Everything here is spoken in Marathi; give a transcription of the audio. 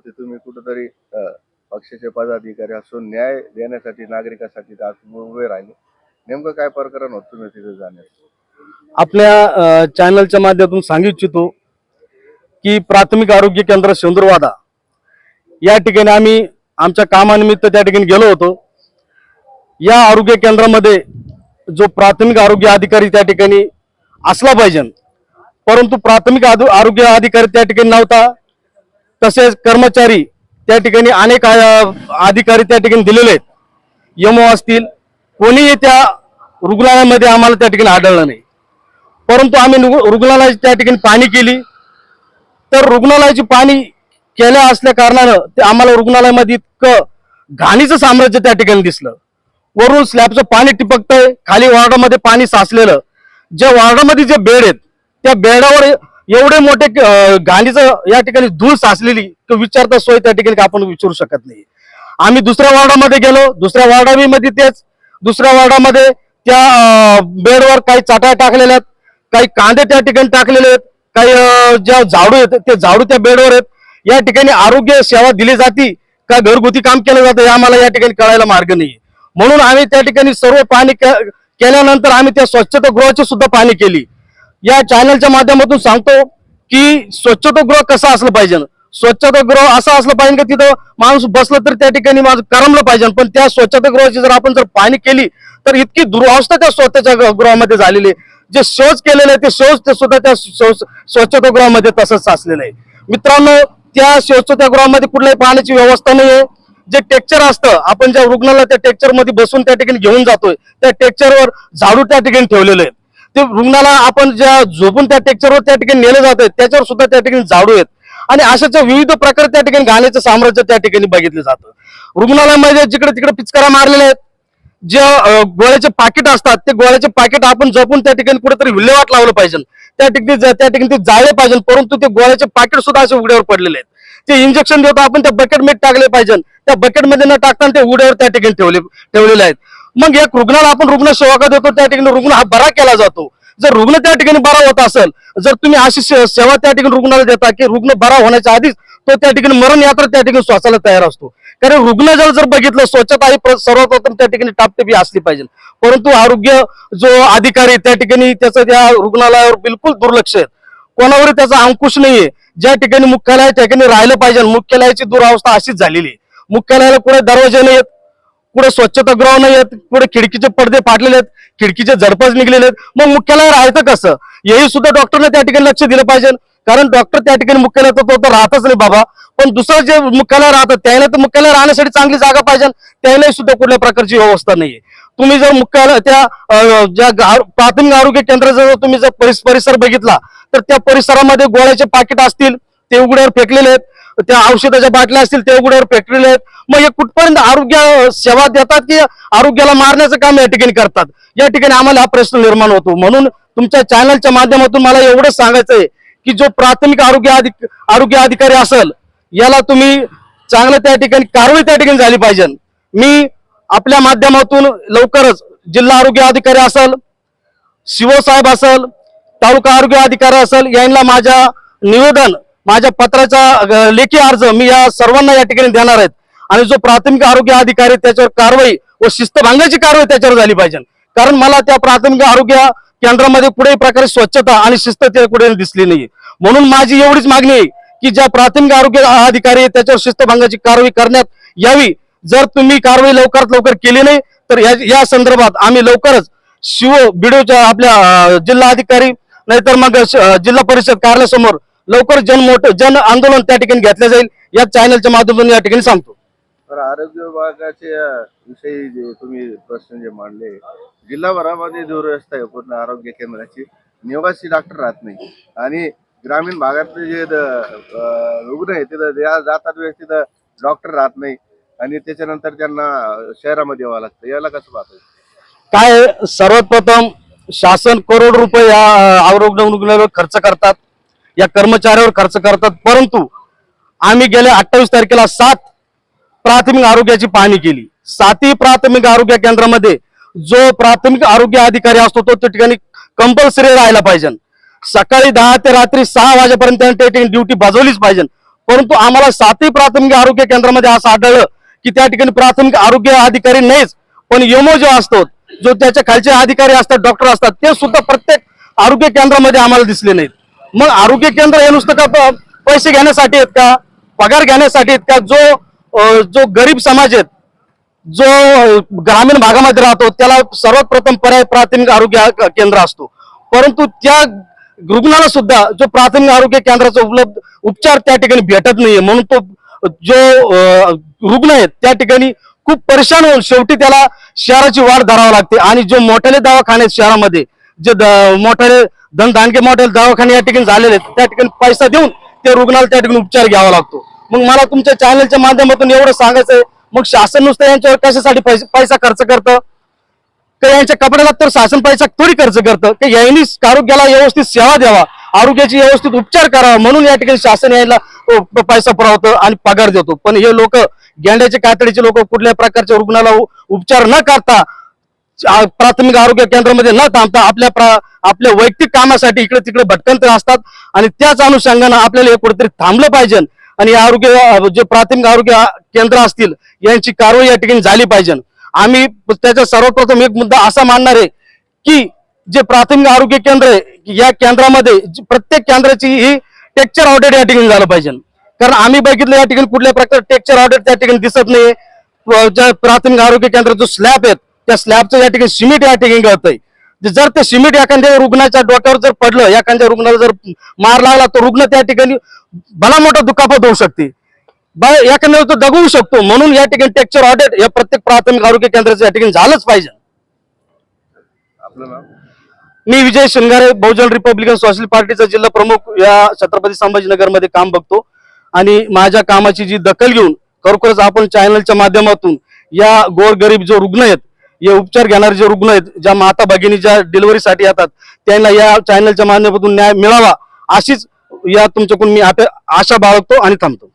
होते तुम्ही कुठंतरी पक्षाचे पदाधिकारी असून न्याय देण्यासाठी नागरिकांसाठी आज उभे राहिले. नेमकं काय प्रकरण होत तुम्ही तिथे जाण्यास आपल्या चॅनलच्या माध्यमातून सांगू इच्छितो की प्राथमिक आरोग्य केंद्र शेंदुरवादा या ठिकाणी आम्ही आमच्या कामानिमित्त त्या ठिकाणी गेलो होतो. या आरोग्य केंद्रामध्ये जो प्राथमिक आरोग्य अधिकारी त्या ठिकाणी असला पाहिजे. परंतु प्राथमिक आरोग्य अधिकारी त्या ठिकाणी नव्हता. तसेच कर्मचारी त्या ठिकाणी अनेक अधिकारी त्या ठिकाणी दिलेले आहेत. यमो असतील कोणीही त्या रुग्णालयामध्ये आम्हाला त्या ठिकाणी आढळलं नाही. परंतु आम्ही रुग- रुग्णालयाची त्या ठिकाणी पाणी केली. तर रुग्णालयाची पाणी केल्या असल्या कारणानं ते आम्हाला रुग्णालयामध्ये इतकं घाणीचं साम्राज्य त्या ठिकाणी दिसलं. वरून स्लॅबचं पाणी टिपकतंय खाली वॉर्डामध्ये पाणी साचलेलं. ज्या वॉर्डामध्ये जे बेड आहेत त्या बेडावर एवढे मोठे गांधीचं या ठिकाणी धूळ साचलेली तो विचारता सोय त्या ठिकाणी आपण विचारू शकत नाही. आम्ही दुसऱ्या वॉर्डामध्ये गेलो दुसऱ्या वॉर्डामध्ये तेच दुसऱ्या वॉर्डामध्ये त्या बेडवर काही चाट्या टाकलेल्या आहेत काही कांदे त्या ठिकाणी टाकलेले आहेत काही ज्या झाडू आहेत ते झाडू त्या बेडवर आहेत. या ठिकाणी आरोग्य सेवा दिली जाती का घरगुती काम केलं जातं हे आम्हाला या ठिकाणी कळायला मार्ग नाही. म्हणून आम्ही त्या ठिकाणी सर्व पाणी केल्यानंतर आम्ही त्या स्वच्छतागृहाची सुद्धा पाणी केली. या चॅनलच्या माध्यमातून सांगतो की स्वच्छतागृह कसं असलं पाहिजे. स्वच्छतागृह असं असलं पाहिजे का तिथं माणूस बसलं तर त्या ठिकाणी माझं करमलं पाहिजे. पण त्या स्वच्छतागृहाची जर आपण जर पाणी केली तर इतकी दुरावस्था त्या स्वच्छता गृहामध्ये झालेली आहे. जे शौच केलेले आहे ते शौच ते सुद्धा त्या स्वच्छतागृहामध्ये तसंच साचलेलं आहे. मित्रांनो त्या स्वच्छतागृहामध्ये कुठल्याही पाण्याची व्यवस्था नाही आहे जे टेक्चर असतं आपण ज्या रुग्णाला त्या टेक्चरमध्ये बसून त्या ठिकाणी घेऊन जातोय त्या टेक्चरवर झाडू त्या ठिकाणी ठेवलेलं आहे ते रुग्णाला आपण ज्या झोपून त्या टेक्चरवर त्या ठिकाणी नेले जात त्याच्यावर सुद्धा त्या ठिकाणी झाडू आहेत. आणि अशाच्या विविध प्रकार त्या ठिकाणी घाण्याचं साम्राज्य त्या ठिकाणी बघितलं जातं. रुग्णालयामध्ये जिकडे तिकडे पिचकारा मारलेल्या आहेत जे गोळ्याचे पाकिट असतात ते गोळ्याचे पाकिट आपण जपून त्या ठिकाणी कुठेतरी विल्हेवाट लावलं पाहिजे. त्या ठिकाणी त्या ठिकाणी ते जाळे पाहिजे परंतु ते गोळ्याचे पाकिट सुद्धा असे उघड्यावर पडलेले आहेत. ते इंजेक्शन देतो आपण त्या बकेट मीठ टाकले पाहिजे. त्या बकेटमध्ये न टाकताना ते उघड्यावर त्या ठिकाणी ठेवले ठेवलेले आहेत. मग एक रुग्णाला आपण रुग्ण सेवा देतो त्या ठिकाणी रुग्ण हा बरा केला जातो. जर रुग्ण त्या ठिकाणी बरा होत असेल जर तुम्ही अशी सेवा त्या ठिकाणी रुग्णाला देता की रुग्ण बरा होण्याच्या आधीच तो त्या ठिकाणी मरण यात्रा त्या ठिकाणी श्वासाला तयार असतो. कारण रुग्ण जर जर बघितलं स्वच्छता ही सर्वप्रथम त्या ठिकाणी टापटेपी असली पाहिजे. परंतु आरोग्य जो अधिकारी त्या ठिकाणी त्याचं त्या रुग्णालयावर बिलकुल दुर्लक्ष आहे. कोणावर त्याचा अंकुश नाहीये. ज्या ठिकाणी मुख्यालय त्या ठिकाणी राहिलं पाहिजे मुख्यालयाची दुरावस्था अशीच झालेली आहे. मुख्यालयाला कुठे दरवाजे नाहीत कुठे स्वच्छतागृह नाही आहेत कुठे खिडकीचे पडदे फाटलेले आहेत खिडकीचे झडपच निघलेले आहेत. मग मुख्यालय राहायचं कसं? हेही सुद्धा डॉक्टरने त्या ठिकाणी लक्ष दिलं पाहिजे. कारण डॉक्टर त्या ठिकाणी मुख्यालय तो तर राहतच नाही बाबा. पण दुसरं जे मुख्यालय राहतं त्याला तर मुख्यालय राहण्यासाठी चांगली जागा पाहिजे त्यालाही सुद्धा कुठल्या प्रकारची व्यवस्था नाहीये. तुम्ही जर मुख्यालय त्या ज्या प्राथमिक आरोग्य केंद्राचा जर तुम्ही जर परिस- परिसर बघितला तर त्या परिसरामध्ये गोळ्याचे पाकिट असतील ते उघड्यावर फेकलेले आहेत. त्या औषधाच्या बाटल्या असतील ते उघड्यावर फेकलेले आहेत. मग हे कुठपर्यंत आरोग्य सेवा देतात की आरोग्याला मारण्याचं काम या ठिकाणी करतात? या ठिकाणी आम्हाला हा प्रश्न निर्माण होतो. म्हणून तुमच्या चॅनलच्या माध्यमातून मला एवढंच सांगायचं आहे की जो प्राथमिक आरोग्य अधिक आरोग्य अधिकारी असेल याला तुम्ही चांगलं त्या ठिकाणी कारवाई त्या ठिकाणी झाली पाहिजे. मी आपल्या माध्यमातून लवकरच जिल्हा आरोग्य अधिकारी असेल शिवसाहेब असेल तालुका आरोग्य अधिकारी असेल यांना माझ्या निवेदन माझ्या पत्राचा लेखी अर्ज मी या सर्वांना या ठिकाणी देणार आहेत. आणि जो प्राथमिक आरोग्य अधिकारी त्याच्यावर कारवाई व शिस्तभंगाची कारवाई त्याच्यावर झाली पाहिजे. कारण मला त्या प्राथमिक आरोग्य केंद्रामध्ये कुठेही प्रकारे स्वच्छता आणि शिस्त ते कुठे दिसली नाही म्हणून माझी एवढीच मागणी आहे की ज्या प्राथमिक आरोग्य अधिकारी आहेत, त्याच्यावर शिस्तभंगाची कारवाई करण्यात यावी. जर तुम्ही कारवाई लवकरात लवकर केली नाही तर या या संदर्भात आम्ही लवकरच शिव बिडोच्या आपल्या अं, जिल्हाधिकारी नाहीतर मग जिल्हा परिषद कार्यालयासमोर लवकर जन मोठ जन आंदोलन त्या ठिकाणी घेतलं जाईल. या चॅनलच्या माध्यमातून या ठिकाणी सांगतो. तर आरोग्य विभागाचे अ, विषयी जे तुम्ही प्रश्न जे मांडले जिल्हाभरामध्ये दुरवस्था आहे पूर्ण आरोग्य केंद्राची. निवासी डॉक्टर राहत नाही. आणि ग्रामीण भागातले जे रुग्ण आहे तिथं जातात वेळेस तिथं डॉक्टर राहत नाही. आणि त्याच्यानंतर त्यांना शहरामध्ये यावं लागतं. याला कसं पाहतो? काय आहे, सर्वात प्रथम शासन करोड रुपये या आरोग्य रुग्णालयावर खर्च करतात. या कर्मचाऱ्यावर खर्च करतात. परंतु आम्ही गेल्या अठ्ठावीस तारखेला सात प्राथमिक आरोग्याची पाहणी केली. सातही प्राथमिक आरोग्य केंद्रामध्ये जो प्राथमिक आरोग्य अधिकारी असतो तो त्या ठिकाणी कंपल्सरी राहायला पाहिजे. सकाळी दहा ते रात्री सहा वाजेपर्यंत त्या ठिकाणी ड्युटी बजावलीच पाहिजे. परंतु आम्हाला सातही प्राथमिक आरोग्य केंद्रामध्ये असं आढळलं की त्या ठिकाणी प्राथमिक आरोग्य अधिकारी नाहीच. पण यमो जो असतो जो त्याच्या खालचे अधिकारी असतात डॉक्टर असतात ते सुद्धा प्रत्येक आरोग्य केंद्रामध्ये आम्हाला दिसले नाहीत. मग आरोग्य केंद्र हे नुसतं का पैसे घेण्यासाठी आहेत का? पगार घेण्यासाठी आहेत का? जो जो गरीब समाज आहेत जो ग्रामीण भागामध्ये राहतो त्याला सर्वात प्रथम पर्याय प्राथमिक आरोग्य केंद्र असतो. परंतु त्या रुग्णाला सुद्धा जो प्राथमिक आरोग्य केंद्राचा उपलब्ध उपचार त्या ठिकाणी भेटत नाहीये. म्हणून तो जो रुग्ण आहे त्या ठिकाणी खूप परेशान होऊन शेवटी त्याला शहराची वाढ धरावी लागते. आणि जो मोठ्याने दवाखाने आहेत शहरामध्ये जे द- मोठ्याले मॉडेल दवाखाने या ठिकाणी झालेले आहेत. त्या ठिकाणी पैसा देऊन त्या रुग्णाला त्या ठिकाणी उपचार घ्यावा लागतो. मग मला तुमच्या चॅनलच्या माध्यमातून एवढं सांगायचं आहे मग शासन नुसतं यांच्यावर कशासाठी पैसा खर्च करतं? का यांच्या कपड्याला तर शासन पैसा थोडी खर्च करतं? की यांनी आरोग्याला व्यवस्थित सेवा द्यावा? आरोग्याची व्यवस्थित उपचार करावा? म्हणून या ठिकाणी शासन यायला पैसा पुरवतो आणि पगार देतो. पण हे लोक गेंड्याचे कातडीचे लोक कुठल्या प्रकारच्या रुग्णाला उपचार न करता प्राथमिक आरोग्य केंद्रामध्ये न थांबता आपल्या प्रा- आपल्या वैयक्तिक कामासाठी इकडे तिकडे भटकंत असतात. आणि त्याच अनुषंगानं आपल्याला हे कुठेतरी थांबलं पाहिजे. आणि या आरोग्य जे प्राथमिक आरोग्य केंद्र असतील यांची कारवाई या ठिकाणी झाली पाहिजे. आम्ही त्याचा सर्वप्रथम एक मुद्दा असा मानणार आहे की जे प्राथमिक आरोग्य केंद्र आहे या केंद्रामध्ये प्रत्येक केंद्राची ही टेक्चर ऑडिट या ठिकाणी झालं पाहिजे. कारण आम्ही बघितलं या ठिकाणी कुठल्या प्रकारचं टेक्चर ऑडिट त्या ठिकाणी दिसत नाही प्राथमिक आरोग्य केंद्र जो स्लॅब आहेत त्या स्लॅबचं या ठिकाणी सिमेंट या ठिकाणी गळतंय. जर ते सिमेंट एखाद्या रुग्णाच्या डोक्यावर जर पडलं एखाद्या रुग्णाला जर मार लागला तर रुग्ण त्या ठिकाणी भला मोठा दुखापत होऊ शकते. एखाद्या तो दगवू शकतो. म्हणून या ठिकाणी टेक्चर ऑडिट या प्रत्येक प्राथमिक आरोग्य केंद्राचं या ठिकाणी झालंच पाहिजे. मी विजय शिंगारे बहुजन रिपब्लिकन सोशल पार्टीचा जिल्हा प्रमुख या छत्रपती संभाजीनगरमध्ये काम बघतो. आणि माझ्या कामाची जी दखल घेऊन खरोखरच आपण चॅनलच्या माध्यमातून या गोरगरीब जो रुग्ण आहेत हे उपचार घेणारे जे रुग्ण आहेत ज्या माता भगिनी ज्या डिलिव्हरीसाठी येतात त्यांना या चॅनलच्या माध्यमातून न्याय मिळावा अशीच या तुमच्याकडून मी आता आशा बाळगतो आणि थांबतो.